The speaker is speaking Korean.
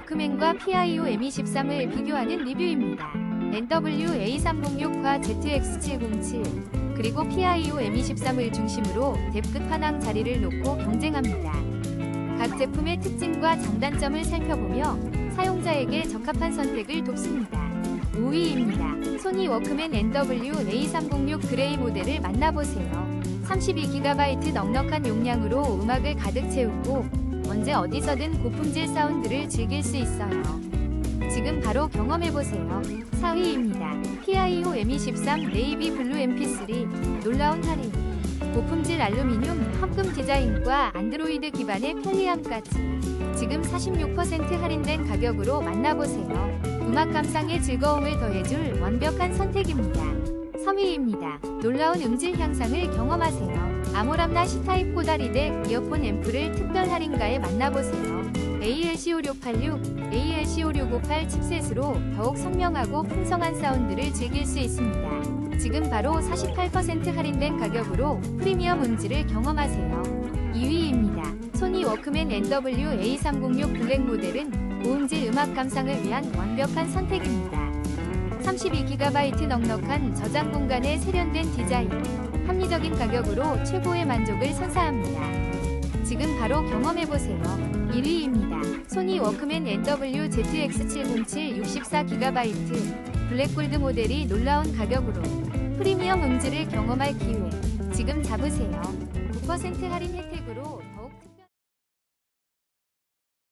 워크맨과 PIO M23을 비교하는 리뷰입니다. NW-A306과 ZX707 그리고 PIO M23을 중심으로 뎁 끝판왕 자리를 놓고 경쟁합니다. 각 제품의 특징과 장단점을 살펴보며 사용자에게 적합한 선택을 돕습니다. 5위입니다. 소니 워크맨 NW-A306 그레이 모델을 만나보세요. 32GB 넉넉한 용량으로 음악을 가득 채우고 언제 어디서든 고품질 사운드를 즐길 수 있어요. 지금 바로 경험해보세요. 4위입니다. PIO M23 네이비 블루 MP3 놀라운 할인 고품질 알루미늄 합금 디자인과 안드로이드 기반의 편리함까지 지금 46% 할인된 가격으로 만나보세요. 음악 감상의 즐거움을 더해줄 완벽한 선택입니다. 3위입니다. 놀라운 음질 향상을 경험하세요. 아모람나 C타입 꼬다리덱 이어폰 앰프를 특별 할인가에 만나보세요. ALC5686, ALC5658 칩셋으로 더욱 선명하고 풍성한 사운드를 즐길 수 있습니다. 지금 바로 48% 할인된 가격으로 프리미엄 음질을 경험하세요. 2위입니다. 소니 워크맨 NW-A306 블랙 모델은 고음질 음악 감상을 위한 완벽한 선택입니다. 32GB 넉넉한 저장 공간에 세련된 디자인, 합리적인 가격으로 최고의 만족을 선사합니다. 지금 바로 경험해보세요. 1위입니다. 소니 워크맨 NW-ZX707 64GB 블랙골드 모델이 놀라운 가격으로 프리미엄 음질을 경험할 기회. 지금 잡으세요. 9% 할인 혜택으로